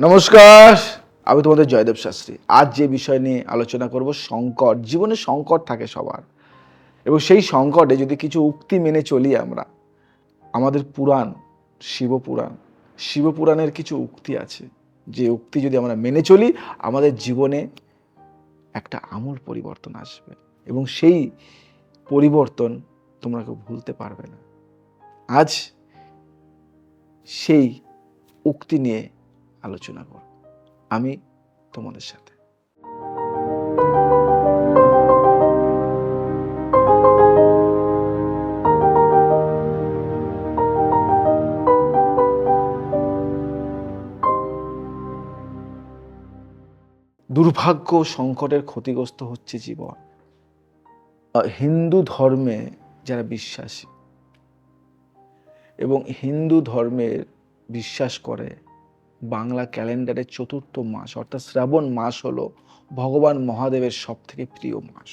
নমস্কার, আমি তোমাদের জয়দেব শাস্ত্রী। আজ যে বিষয় নিয়ে আলোচনা করব, সংকট, জীবনে সংকট থাকে সবার। এবং সেই সংকটে যদি কিছু উক্তি মেনে চলি আমরা, আমাদের পুরাণ, শিবপুরাণ, শিবপুরাণের কিছু উক্তি আছে। যে উক্তি যদি আমরা মেনে চলি, আমাদের জীবনে একটা আমূল পরিবর্তন আসবে। এবং সেই পরিবর্তন তোমরা কেউ ভুলতে পারবে না। আজ সেই উক্তি নিয়ে আলোচনা করব। আমি তোমাদের সাথে। দুর্ভাগ্য সংকটের ক্ষতিগ্রস্ত হচ্ছে জীবন। হিন্দু ধর্মে যারা বিশ্বাসী এবং হিন্দু ধর্মের বিশ্বাস করে বাংলা ক্যালেন্ডারের চতুর্থ মাস, অর্থাৎ শ্রাবণ মাস হলো ভগবান মহাদেবের সব থেকে প্রিয় মাস।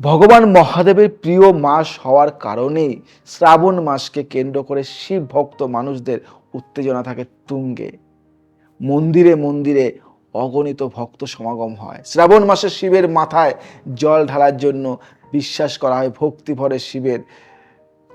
ভগবান মহাদেবের প্রিয় মাস হওয়ার কারণেই শ্রাবণ মাসকে কেন্দ্র করে শিব ভক্ত মানুষদের উত্তেজনা থাকে তুঙ্গে। মন্দিরে মন্দিরে অগণিত ভক্ত সমাগম হয়। শ্রাবণ মাসে শিবের মাথায় জল ঢালার জন্য বিশ্বাস করা হয় ভক্তি ভরে শিবের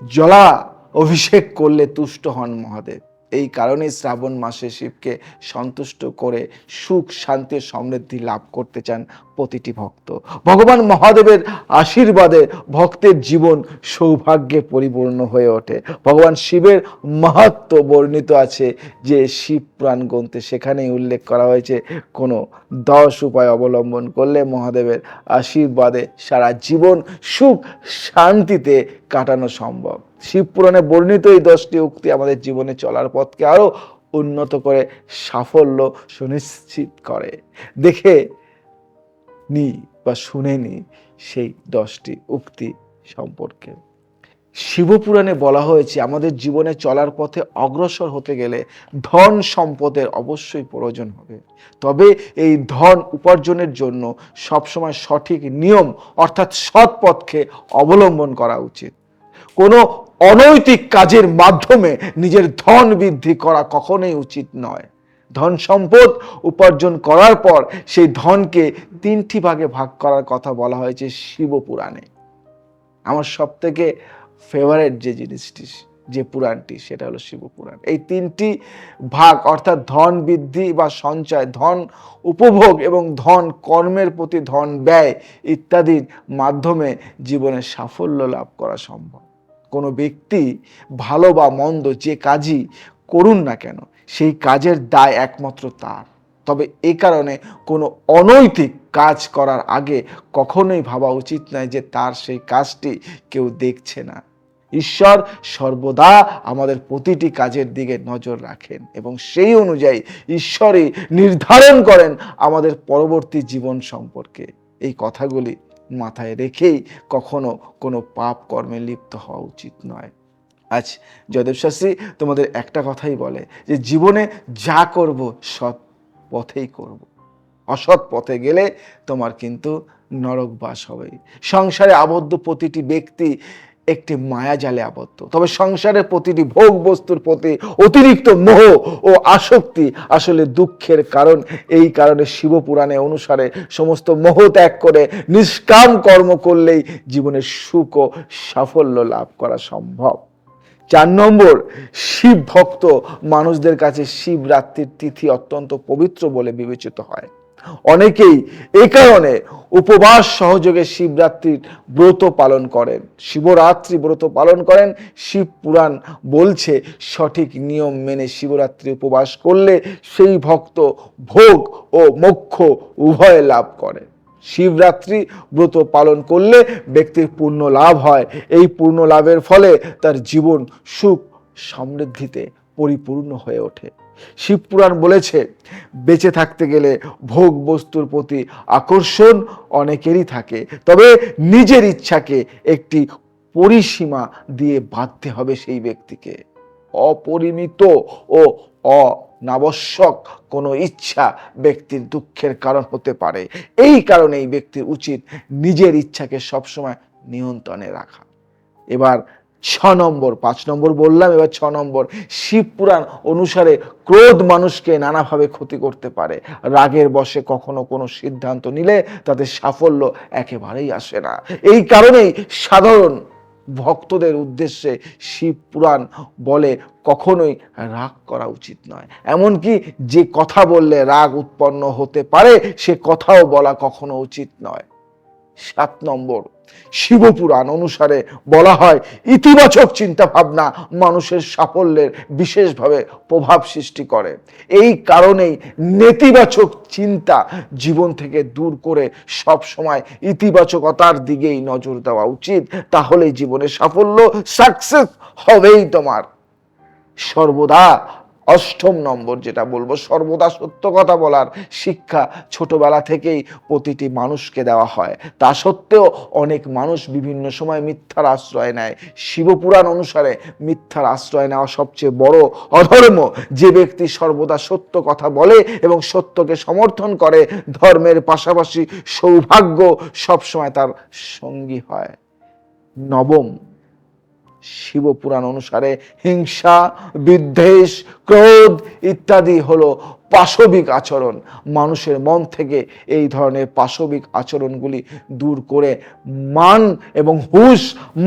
জলা অভিষেক করলে তুষ্ট হন মহাদেব। এই কারণে শ্রাবণ মাসে শিবকে সন্তুষ্ট করে সুখ, শান্তি, সমৃদ্ধি লাভ করতে চান প্রতিটি ভক্ত। ভগবান মহাদেবের আশীর্বাদে ভক্তের জীবন সৌভাগ্যে পরিপূর্ণ হয়ে ওঠে। ভগবান শিবের মাহাত্ম বর্ণিত আছে যে শিব পুরাণ গ্রন্থে সেখানেই উল্লেখ করা হয়েছে, কোনো দশ উপায় অবলম্বন করলে মহাদেবের আশীর্বাদে সারা জীবন সুখ, শান্তিতে কাটানো সম্ভব। শিব পুরাণে বর্ণিত এই দশটি উক্তি আমাদের জীবনে চলার পথকে আরও উন্নত করে সাফল্য সুনিশ্চিত করে। দেখে নি বা শুনে নি সেই দশটি উক্তি সম্পর্কে। শিবপুরাণে বলা হয়েছে, আমাদের জীবনে চলার পথে অগ্রসর হতে গেলে ধন সম্পদের অবশ্যই প্রয়োজন হবে। তবে এই ধন উপার্জনের জন্য সবসময় সঠিক নিয়ম অর্থাৎ সৎ পথকে অবলম্বন করা উচিত। কোনো অনৈতিক কাজের মাধ্যমে নিজের ধন বৃদ্ধি করা কখনোই উচিত নয়। ধন সম্পদ উপার্জন করার পর সেই ধনকে তিনটি ভাগে ভাগ করার কথা বলা হয়েছে শিবপুরাণে। আমার সব থেকে ফেভারেট যে জিনিসটি, যে পুরাণটি, সেটা হলো শিবপুরাণ। এই তিনটি ভাগ, অর্থাৎ ধন বৃদ্ধি বা সঞ্চয়, ধন উপভোগ এবং ধন কর্মের প্রতি ধন ব্যয় ইত্যাদির মাধ্যমে জীবনে সাফল্য লাভ করা সম্ভব। কোনো ব্যক্তি ভালো বা মন্দ যে কাজই করুন না কেন, সেই কাজের দায় একমাত্র তার। তবে এ কারণে কোনো অনৈতিক কাজ করার আগে কখনোই ভাবা উচিত নয় যে তার সেই কাজটি কেউ দেখছে না। ঈশ্বর সর্বদা আমাদের প্রতিটি কাজের দিকে নজর রাখেন এবং সেই অনুযায়ী ঈশ্বরই নির্ধারণ করেন আমাদের পরবর্তী জীবন সম্পর্কে। এই কথাগুলি মাথায় রেখেই কখনো কোনো পাপ কর্মে লিপ্ত হওয়া উচিত নয় আজ জয়দেব শাস্ত্রী তোমাদের একটা কথাই বলে যে, জীবনে যা করব, সৎ পথেই করব। অসৎ পথে গেলে তোমার কিন্তু নরকবাস হবে সংসারে আবদ্ধ প্রতিটি ব্যক্তি একটি মায়া জালে আবদ্ধ। তবে সংসারের প্রতিটি ভোগ বস্তুর প্রতি অতিরিক্ত মোহ ও আসক্তি আসলে দুঃখের কারণ। এই কারণে শিবপুরাণে অনুসারে সমস্ত মোহ ত্যাগ করে নিষ্কাম কর্ম করলেই জীবনের সুখ ও সাফল্য লাভ করা সম্ভব। চার নম্বর শিব ভক্ত মানুষদের কাছে শিবরাত্রির তিথি অত্যন্ত পবিত্র বলে বিবেচিত হয়। অনেকেই এ কারণে উপবাস সহযোগে শিবরাত্রির ব্রত পালন করেন। শিবরাত্রি ব্রত পালন করেন। শিব পুরাণ বলছে সঠিক নিয়ম মেনে শিবরাত্রি উপবাস করলে সেই ভক্ত ভোগ ও মোক্ষ উভয় লাভ করে। শিবরাত্রি ব্রত পালন করলে ব্যক্তির পূর্ণ লাভ হয়। এই পূর্ণ লাভের ফলে তার জীবন সুখ সমৃদ্ধিতে পরিপূর্ণ হয়ে ওঠে। শিবপুরাণ বলেছে, বেঁচে থাকতে গেলে ভোগ বস্তুর প্রতি আকর্ষণ অনেকেরই থাকে। তবে নিজের ইচ্ছাকে একটি পরিসীমা দিয়ে বাঁধতে হবে সেই ব্যক্তিকে। অপরিমিত ও অনাবশ্যক কোনো ইচ্ছা ব্যক্তির দুঃখের কারণ হতে পারে। এই কারণে এই ব্যক্তির উচিত নিজের ইচ্ছাকে সবসময় নিয়ন্ত্রণে রাখা। এবার ছ নম্বর, পাঁচ নম্বর বললাম, এবার ছ নম্বর। শিব পুরাণ অনুসারে ক্রোধ মানুষকে নানাভাবে ক্ষতি করতে পারে। রাগের বশে কখনো কোনো সিদ্ধান্ত নিলে তাদের সাফল্য একেবারেই আসে না। এই কারণেই সাধারণ ভক্তদের উদ্দেশ্যে শিব পুরাণ বলে কখনোই রাগ করা উচিত নয়। এমনকি যে কথা বললে রাগ উৎপন্ন হতে পারে, সে কথাও বলা কখনো উচিত নয়। সাত নম্বর। শিবপুরাণ অনুসারে বলা হয়, ইতিবাচক চিন্তা ভাবনা মানুষের সাফল্যের বিশেষভাবে প্রভাব সৃষ্টি করে। এই কারণেই নেতিবাচক চিন্তা জীবন থেকে দূর করে সব সময় ইতিবাচকতার দিকেই নজর দেওয়া উচিত। তাহলেই জীবনে সাফল্য সাকসেস হবেই তোমার। সর্বদা অষ্টম নম্বর যেটা বলব, সর্বদা সত্য কথা বলার শিক্ষা ছোটবেলা থেকেই প্রতিটি মানুষকে দেওয়া হয়। তা সত্ত্বেও অনেক মানুষ বিভিন্ন সময় মিথ্যার আশ্রয় নেয়। শিবপুরাণ অনুসারে মিথ্যার আশ্রয় নেওয়া সবচেয়ে বড় অধর্ম। যে ব্যক্তি সর্বদা সত্য কথা বলে এবং সত্যকে সমর্থন করে, ধর্মের পাশাপাশি সৌভাগ্য সবসময় তার সঙ্গী হয়। নবম শিবপুরাণ অনুসারে হিংসা বিদ্বেষ ক্রোধ ইত্যাদি হলো পাশবিক আচরণ। মানুষের মন থেকে এই ধরনের পাশবিক আচরণগুলি দূর করে মান এবং হুঁশ,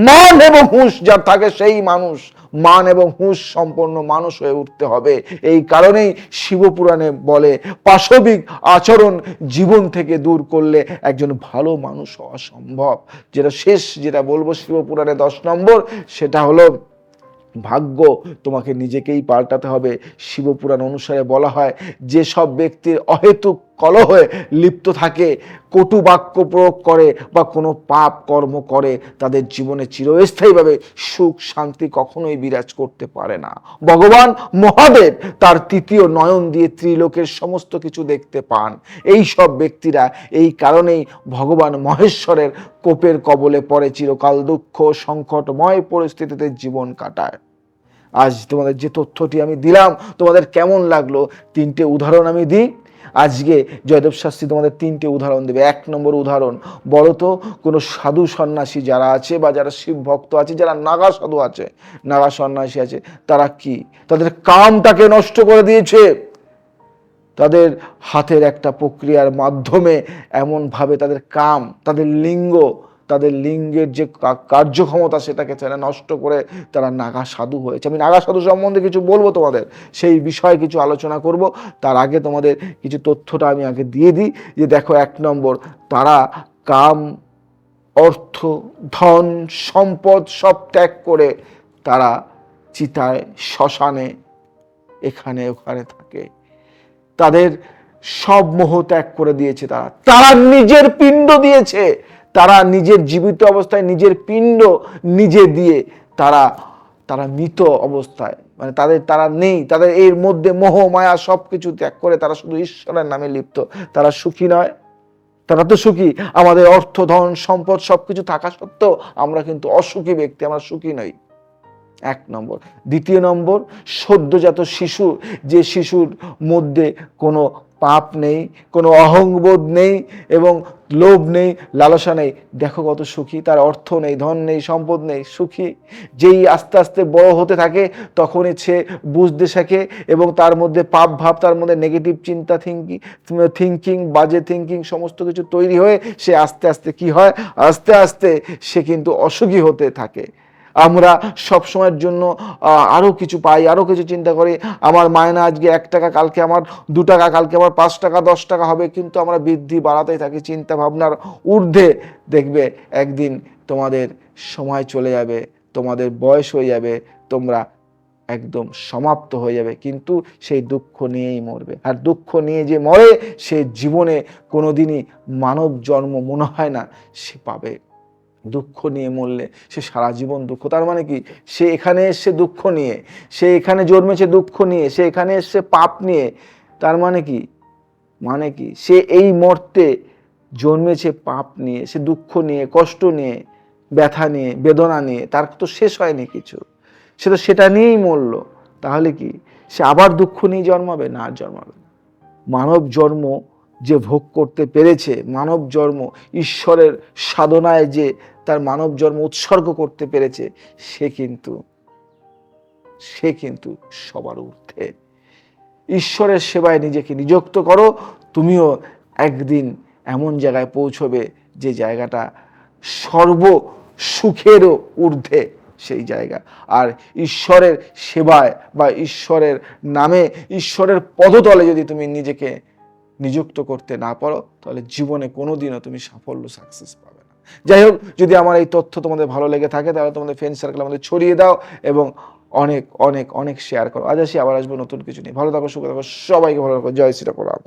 মান এবং হুঁশ যার থাকে সেই মানুষ, মান এবং হুঁশ সম্পন্ন মানুষ হয়ে উঠতে হবে। এই কারণেই শিবপুরাণে বলে, পাশবিক আচরণ জীবন থেকে দূর করলে একজন ভালো মানুষ হওয়া সম্ভব। যেটা শেষ যেটা বলব শিবপুরাণে দশ নম্বর, সেটা হলো ভাগ্য তোমাকে নিজেকেই পাল্টাতে হবে। শিবপুরাণ অনুসারে বলা হয় যে সব ব্যক্তির অহেতুক কলহে লিপ্ত থাকে, কটু বাক্য প্রয়োগ করে বা কোনো পাপ কর্ম করে, তাদের জীবনে চিরস্থায়ীভাবে সুখ শান্তি কখনোই বিরাজ করতে পারে না। ভগবান মহাদেব তার তৃতীয় নয়ন দিয়ে ত্রিলোকের সমস্ত কিছু দেখতে পান। এই সব ব্যক্তিরা এই কারণেই ভগবান মহেশ্বরের কোপের কবলে পড়ে, চিরকাল দুঃখ সংকটময় পরিস্থিতিতে জীবন কাটায়। আজ তোমাদের যে তথ্যটি আমি দিলাম, তোমাদের কেমন লাগল? তিনটে উদাহরণ আমি দিই। আজকে জয়দেব শাস্ত্রী তোমাদের তিনটে উদাহরণ দেবে। এক নম্বর উদাহরণ, বলো তো, কোনো সাধু সন্ন্যাসী যারা আছে বা যারা শিব ভক্ত আছে, যারা নাগা সাধু আছে, নাগা সন্ন্যাসী আছে, তারা কি? তাদের কামটাকে নষ্ট করে দিয়েছে। তাদের হাতের একটা প্রক্রিয়ার মাধ্যমে এমনভাবে তাদের কাম, তাদের লিঙ্গ তাদের লিঙ্গের যে কার্যক্ষমতা সেটাকে তারা নষ্ট করে তারা নাগা সাধু হয়েছে। আমি নাগা সাধু সম্বন্ধে কিছু বলব তোমাদের? সেই বিষয়ে কিছু আলোচনা করব। তার আগে তোমাদের কিছু তথ্যটা আমি আগে দিয়ে দিই। যে দেখো, এক নম্বর, তারা কাম, অর্থ, ধন, সম্পদ সব ত্যাগ করে তারা চিতায় শ্মশানে, এখানে, ওখানে থাকে। তাদের সব মোহ ত্যাগ করে দিয়েছে তারা। তারা নিজের পিণ্ড দিয়েছে। তারা নিজের জীবিত অবস্থায়, নিজের পিণ্ড নিজে দিয়ে তারা তারা মৃত অবস্থায়। মানে তাদের, তারা নেই, তাদের এর মধ্যে মোহ, মায়া সব কিছু ত্যাগ করে তারা শুধু ঈশ্বরের নামে লিপ্ত। তারা সুখী নয়। তারা তো সুখী। আমাদের অর্থ, ধন, সম্পদ সবকিছু থাকা সত্ত্বেও আমরা কিন্তু অসুখী ব্যক্তি, আমরা সুখী নই। এক নম্বর। দ্বিতীয় নম্বর, সদ্যজাত শিশু, যে শিশুর মধ্যে কোনো পাপ নেই, কোনো অহংবোধ নেই এবং লোভ নেই, লালসা নেই, দেখো কত সুখী, তার অর্থ নেই, ধন নেই, সম্পদ নেই, সুখী। যেই আস্তে আস্তে বড় হতে থাকে, তখনই সে বুঝতে শেখে এবং তার মধ্যে পাপ ভাব, তার মধ্যে নেগেটিভ চিন্তা থিঙ্কিং থিঙ্কিং বাজে থিঙ্কিং সমস্ত কিছু তৈরি হয়ে সে আস্তে আস্তে কি হয়? আস্তে আস্তে সে কিন্তু অসুখী হতে থাকে। আমরা সব সময়ের জন্য আরও কিছু পাই আরও কিছু চিন্তা করি। আমার মায়না আজকে এক টাকা, কালকে আমার দু টাকা, কালকে আমার পাঁচ টাকা, দশ টাকা হবে, কিন্তু আমরা বৃদ্ধি বাড়াতেই থাকি চিন্তা ভাবনার ঊর্ধ্বে দেখবে একদিন তোমাদের সময় চলে যাবে, তোমাদের বয়স হয়ে যাবে, তোমরা একদম সমাপ্ত হয়ে যাবে, কিন্তু সেই দুঃখ নিয়েই মরবে। আর দুঃখ নিয়ে যে মরে, সে জীবনে কোনোদিনই মানব জন্ম মনে হয় না, সে পাবে। দুঃখ নিয়ে মরলে সে সারা জীবন দুঃখ। তার মানে কি? সে এখানে এসছে দুঃখ নিয়ে, সে এখানে জন্মেছে দুঃখ নিয়ে, সে এখানে এসছে পাপ নিয়ে, তার মানে কি? মানে কি? সে এই মর্তে জন্মেছে পাপ নিয়ে, সে দুঃখ নিয়ে, কষ্ট নিয়ে, ব্যথা নিয়ে, বেদনা নিয়ে, তার তো শেষ হয়নি কিছু। সে তো সেটা নিয়েই মরল। তাহলে কি? সে আবার দুঃখ নিয়ে জন্মাবে? না আর জন্মাবে মানব জন্ম যে ভোগ করতে পেরেছে, মানব জন্ম ঈশ্বরের সাধনায় যে তার মানব জন্ম উৎসর্গ করতে পেরেছে, সে কিন্তু সে কিন্তু সবার ঊর্ধ্বে। ঈশ্বরের সেবায় নিজেকে নিযুক্ত করো, তুমিও একদিন এমন জায়গায় পৌঁছবে যে জায়গাটা সর্ব সুখেরও ঊর্ধ্বে সেই জায়গা। আর ঈশ্বরের সেবায় বা ঈশ্বরের নামে, ঈশ্বরের পদতলে যদি তুমি নিজেকে নিযুক্ত করতে না পারো, তাহলে জীবনে কোনোদিনও তুমি সাফল্য সাকসেস পাবে যাই হোক, যদি আমার এই তথ্য তোমাদের ভালো লেগে থাকে, তাহলে তোমাদের ফ্রেন্ড সার্কেল আমাদের ছড়িয়ে দাও এবং অনেক অনেক অনেক শেয়ার করো। আজ আসি, আবার আসব নতুন কিছু নিয়ে। ভালো থাকো, সুখে থাকো, সবাইকে ভালো থাকো জয় শ্রীরাম, রাম